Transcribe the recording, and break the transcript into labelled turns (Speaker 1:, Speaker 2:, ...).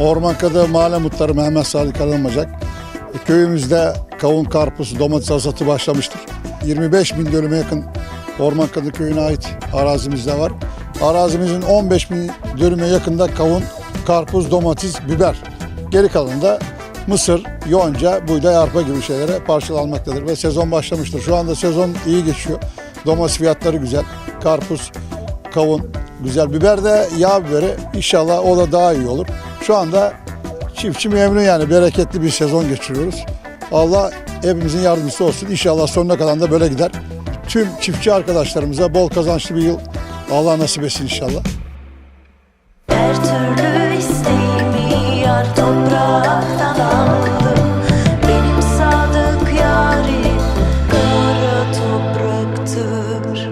Speaker 1: Ormanka'da mahalle muhtarı Mehmet Salih Karanmacak. Köyümüzde kavun, karpuz, domates hasatı başlamıştır. 25 bin dönüme yakın Ormanka'da köyüne ait arazimiz de var. Arazimizin 15 bin dönüme yakında kavun, karpuz, domates, biber. Geri kalanı da mısır, yonca, buğday, arpa gibi şeylere parçalanmaktadır ve sezon başlamıştır. Şu anda sezon iyi geçiyor. Domates fiyatları güzel. Karpuz, kavun güzel. Biber de yağ biberi. İnşallah o da daha iyi olur. Şu anda çiftçi memnun yani bereketli bir sezon geçiriyoruz. Allah hepimizin yardımcısı olsun. İnşallah sonuna kadar da böyle gider. Tüm çiftçi arkadaşlarımıza bol kazançlı bir yıl Allah nasip etsin inşallah.
Speaker 2: Her türlü isteğimi yar topraktan aldım. Benim sadık yarim kara topraktır.